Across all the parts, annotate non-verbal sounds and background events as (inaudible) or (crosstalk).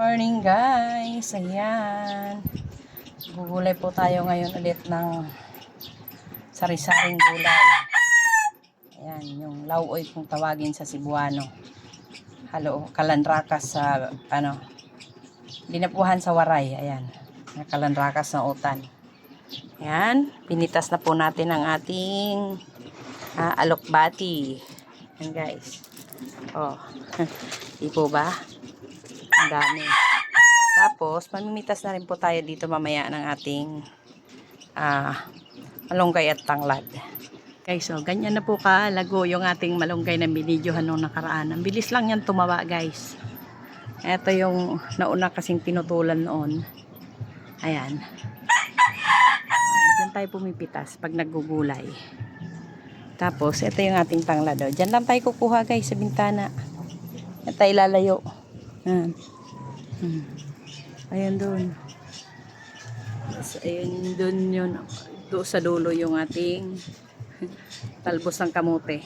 Morning guys, ayan. Gugulay po tayo ngayon ulit ng sari-saring gulay. Ayan, yung lauoy kung tawagin sa Cebuano. Halo, kalanrakas sa, ano, dinapuhan sa waray, ayan. Na Kalanrakas na utan. Ayan, pinitas na po natin ang ating ah, alokbati. Ayan guys. Oh, (laughs) di po ba? Ang dami. Tapos, mamimitas na rin po tayo dito mamaya ng ating ah, malunggay at tanglad. Guys, so ganyan na po kalago yung ating malunggay na binidyohan nung nakaraan. Ang bilis lang yan tumawa, guys. Ito yung nauna kasing pinutulan noon. Ayan. Diyan tayo pumipitas pag naggugulay. Tapos, ito yung ating tanglad. Oh. Diyan lang tayo kukuha, guys, sa bintana. Diyan tayo lalayo. Ayan. Hmm. Ayan doon. Tapos, ayun doon yun. Doon sa dulo yung ating (laughs) talbos ng kamote.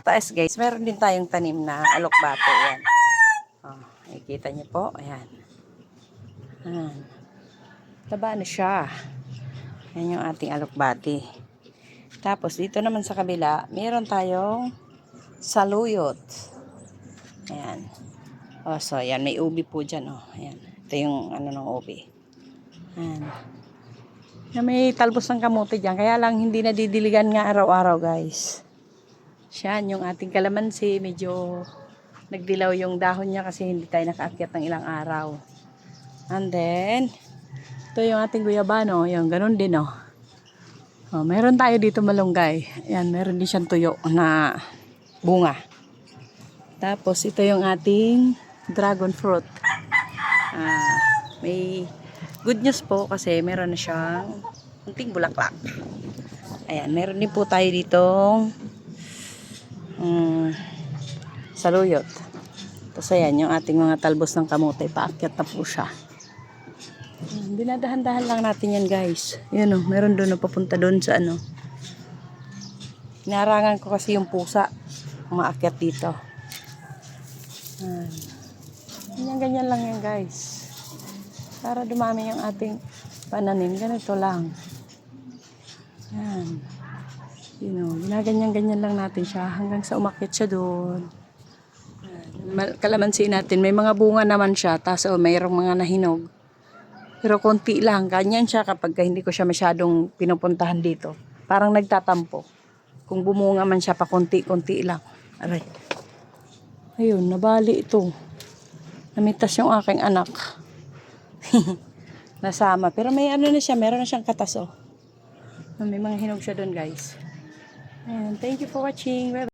Taas guys, meron din tayong tanim na alokbate. Ayan. Oh, nakikita niyo po. Ayan. Ayan. Taba na siya. Ayan yung ating alokbate. Tapos dito naman sa kabila, meron tayong saluyot. Ayan. Oh, so, ayan. May ubi po dyan, oh. Ayan. Ito yung, ano, ng ubi. Ayan. May talbos ng kamote dyan. Kaya lang, hindi nadidiligan nga araw-araw, guys. Siyan, yung ating kalamansi. Medyo nagdilaw yung dahon niya kasi hindi tayo nakaakyat ng ilang araw. And then, ito yung ating guyabano. Yung ganun din, oh. Oh, meron tayo dito malunggay. Ayan, meron din siyang tuyo na bunga. Tapos, ito yung ating dragon fruit. Ah, may good news po kasi meron na siyang kunting bulaklak. Ayan, meron din po tayo dito um, saluyot. Tapos ayan, yung ating mga talbos ng kamote, paakyat na po siya. Dinadahan-dahan lang natin yan guys. Yan o, meron doon na papunta doon sa ano. Inarangan ko kasi yung pusa umaakyat dito. Ayan. Ganyan-ganyan lang yan guys. Para dumami yung ating pananim. Ganito lang. Yan. You know, ginaganyan-ganyan lang natin siya hanggang sa umakyat siya doon. Kalamansi natin. May mga bunga naman siya. Tapos oh, mayroong mga nahinog. Pero konti lang. Ganyan siya kapag hindi ko siya masyadong pinupuntahan dito. Parang nagtatampo. Kung bumunga man siya pa konti-konti lang. Aray. Ayun, nabali ito. Namitas yung aking anak. (laughs) Nasama. Pero may ano na siya, meron na siyang katas oh. May mga hinog siya doon guys. Ayan, thank you for watching. Bye